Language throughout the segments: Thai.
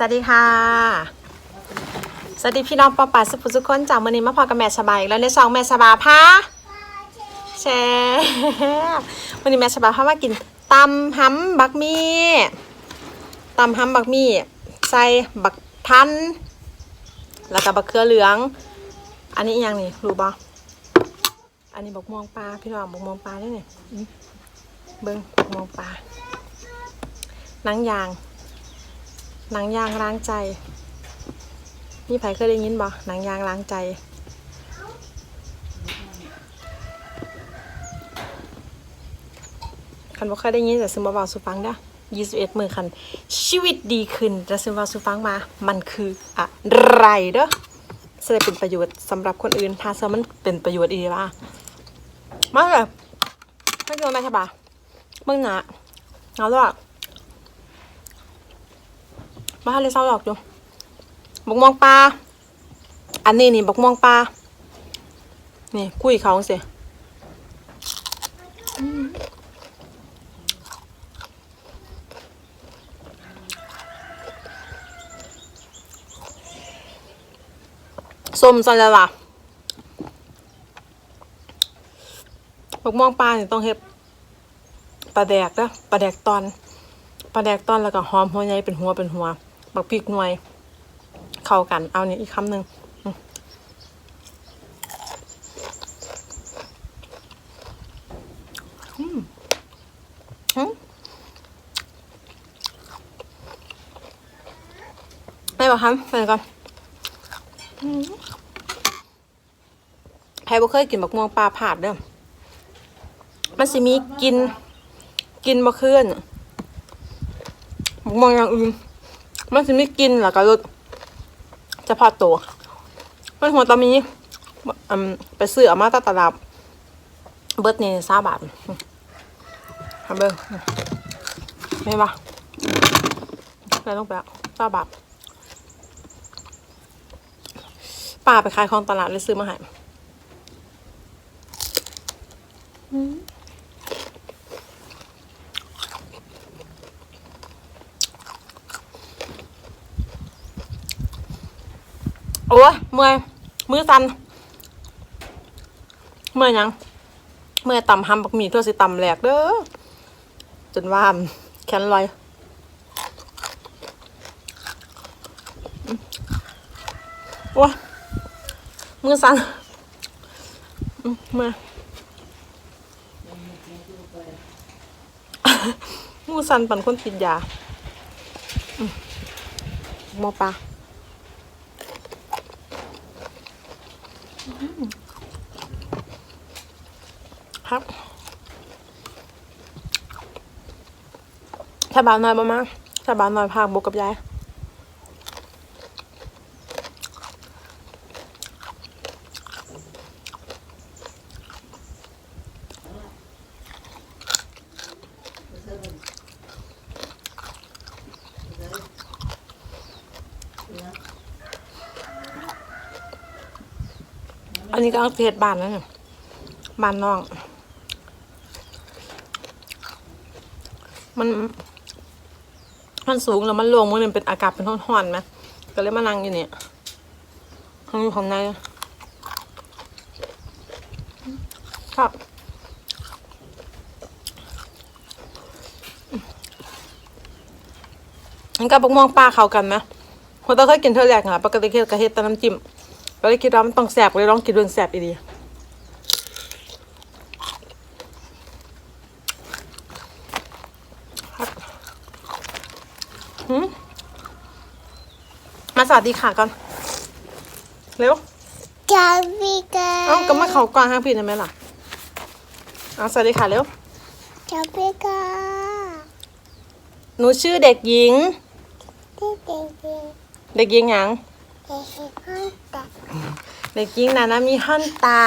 สวัสดีค่ะ สวัสดีพี่น้องปอป่าสุภุสุขคนจากมือนี้มาพอกับแม่สบายอีกแล้วในซองแม่สบายพาแชร์วันนี้แม่สบายพามากินตำหำบักมี่ตำหำบักมี่ใส่บักทันแล้วก็บักเขือเหลือง อันนี้ยังนี่รู้ปะอันนี้บักม่วงปลาพี่น้องบักม่วงปลาด้วยนี่อื้อเบิ้งบักม่วงปลานังยาง หนังยางล้างใจนี่ไผเคยได้ยินบ่หนังยางล้างใจ คันบ่เคยได้ยินแต่ซึมบ่เบาสุฟังเด้อ21มือคัน ชีวิตดีขึ้นแต่ซึมเบาสุฟังมา มันคืออะไรเด้อจะได้เป็นประโยชน์สำหรับคนอื่นถ้าเซอมันเป็นประโยชน์อีว่ามาเลยไม่โดนไหมใช่ปะมึงหนาเอาหรอ มาเลยเศร้าหรอกอยู่บกม่วงปลา อันนี้นี่บกม่วงปลา นี่คุยเขาสิส้มสันแล้วล่ะบกม่วงปลาเนี่ยต้องเฮ็ดปลาแดกนะปลาแดกตอนปลาแดกตอนแล้วก็หอมหัวใหญ่เป็นหัวเป็นหัว บักพริกหน่วย เข้ากันเอาเนี่ยอีกคำหนึ่งอืมอืมอืมไม่บอกครับไปก่อนใครบ่เคยกินบักม่วงปลาผาดเด้อมันสิมีกิน กินบ่คืนมองอย่างอื่น มันจะไม่กินแล้วก็รสจะพอตัวมันหัวตามีอไปซื้อเอามาตาตลาดเบิร์ดนี่สาบาททำเบิ้งไม่ปะใส่ลงไปแล้วสาบาทป้าไปขายของตลาดเลยซื้อมาให้ โอ้ยเมื่อยมือสั่นเมื่อยยังเมื่อยต่ำหำบักหมี่ทั่วสิต่ำแหลกเด้อจนว่าแขนลอยโอ้ยมือสั่นมเมื่อยมือสั่นปั่นคนติดยาหมอปลา ครับถ้าบานน้อยบ้างถ้าบานน้อยพากบกกับยายอันนี้ก็เพจบ้านแล้วเนี่ยบานน้อง มัน มันสูงแล้วมันลงมันเป็นอากาศเป็นห้อนๆไหมก็เลยมานั่งอยู่เนี่ยห้องอยู่ข้างในครับมันกับพวกมองปลาเข้ากันไหมคนต้องเคยกินเท่าแรกอะปกติเคยกระเฮ็ดแต่น้ำจิ้มก็เลยคิดว่ามันต้องแสบเลยลองกินเรื่องแสบอีดี หืมมา สวัสดีค่ะก่อน เร็วจาวิกาเอ้าก็มาเขากวางห้างพี่ได้ไหมล่ะเอาสวัสดีค่ะเร็วจาวิกาหนูชื่อเด็กหญิงที่เด็กเด็กเด็กหญิงหยัง เด็กห้องตัดเด็กหญิงนานามีฮันตา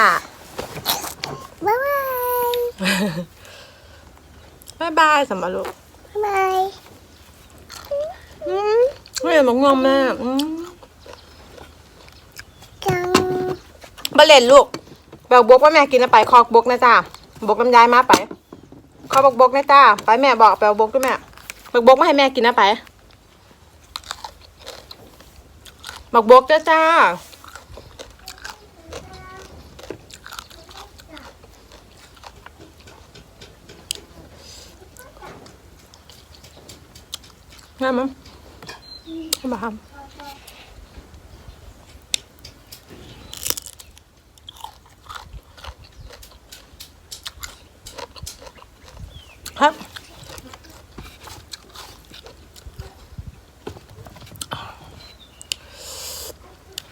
บ๊ายบายบ๊ายบายสำหรับลูกบ๊ายบาย อืม ไม่เห็นบอกงอมแม่อืมจังบะเล่นลูกแบกบกว่าแม่กินแล้วไปคอกบกนะจ้าบกน้ำยายมาไปคอบกบกนะจ้าไปแม่บอกแปลบกด้วยแม่แบกบกมาให้แม่กินนะไปบักบกจ้าจ้าง่ายมั้ ให้มาทำครับ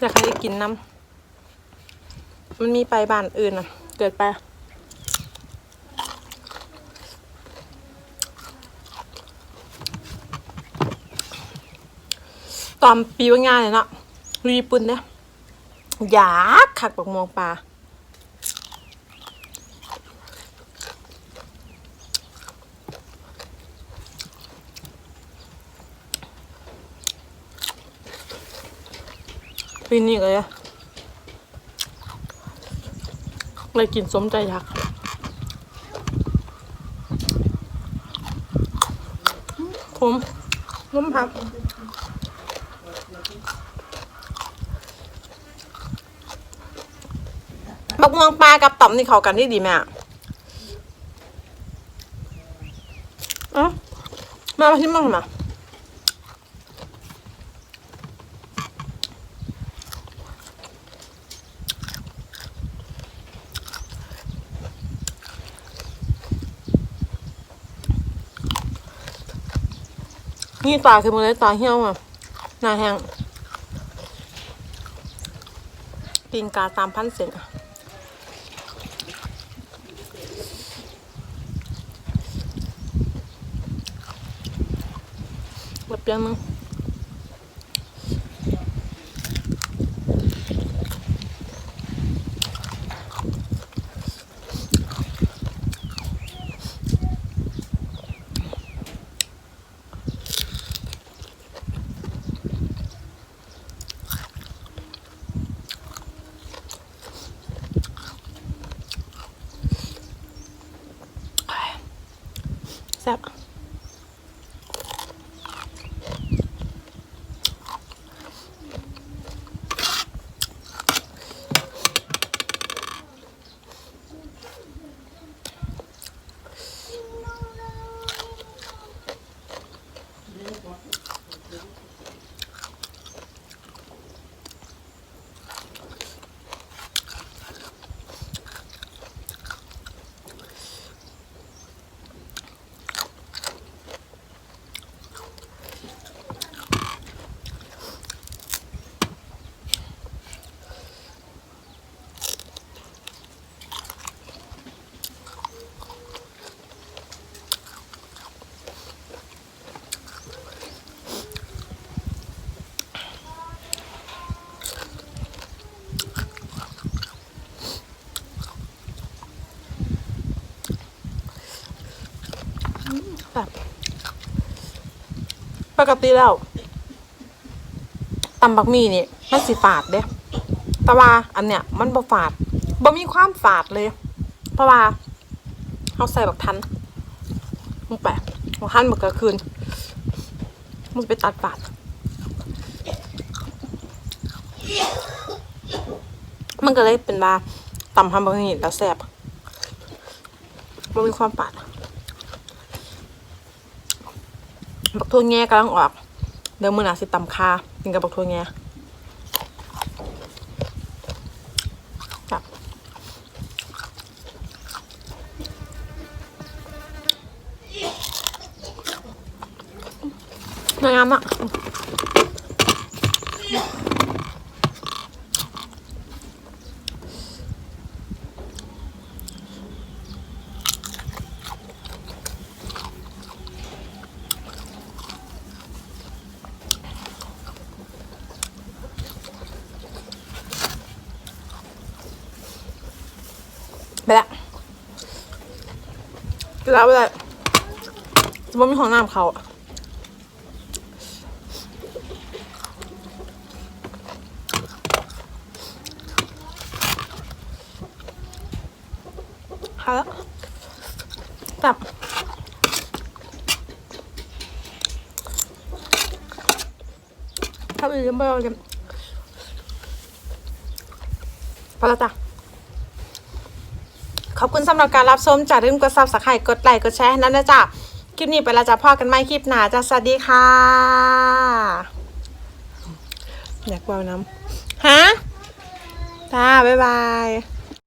อยากให้กินน้ำมันมีไปบ้านอื่นอะ เกิดไป ตอนปีว่างานเลยเนาะอยู่ญี่ปุ่นเนี่ยอยากขักบักมวงปลาปีนี้เลยอะเลยกินสมใจอยากผมน้ำผัก บักม่วงปลากับต่อมนี่เข้ากันได้ดีไหมอะอ้ามามาที่มั่งมานี่ตาคือมันเลยตาเหี่ยวอะหน้าแห้งปีนกาตามพันเซนอะ แปกติแล้วตำบักหมี่นี่มันสิฝาดเด้แต่ว่าอันเนี้ยมันบ่ฝาดบ่มีความฝาดเลย เพราะว่าเขาใส่บักทันลงไปบักทันบักกระคืนมันไปตัดฝาด มันก็เลยเป็นว่าตำทำบักหมี่แล้วแซ่บบ่มีความฝาด บักทั่วแง่กำลังออก เดี๋ยวมือหนาสิตำคากินกับบักทั่วแงจับงามอะ ไปละแล้วไปละจะบ่มีห้องน้ำเขาอะค่ะแล้วจับถ้าไปเรียนไปเราจะพอแล้วจ้ะ ขอบคุณสำหรับการรับชมจ้าลืมกดซับสไครต์กดไลค์กดแชร์ให้นั้นนะจ้ะคลิปนี้ไปแล้วจ้ะพ่อกันไหมคลิปหน้าจ้ะสวัสดีค่ะอยากเบาน้ำฮะจ้าบ๊ายบาย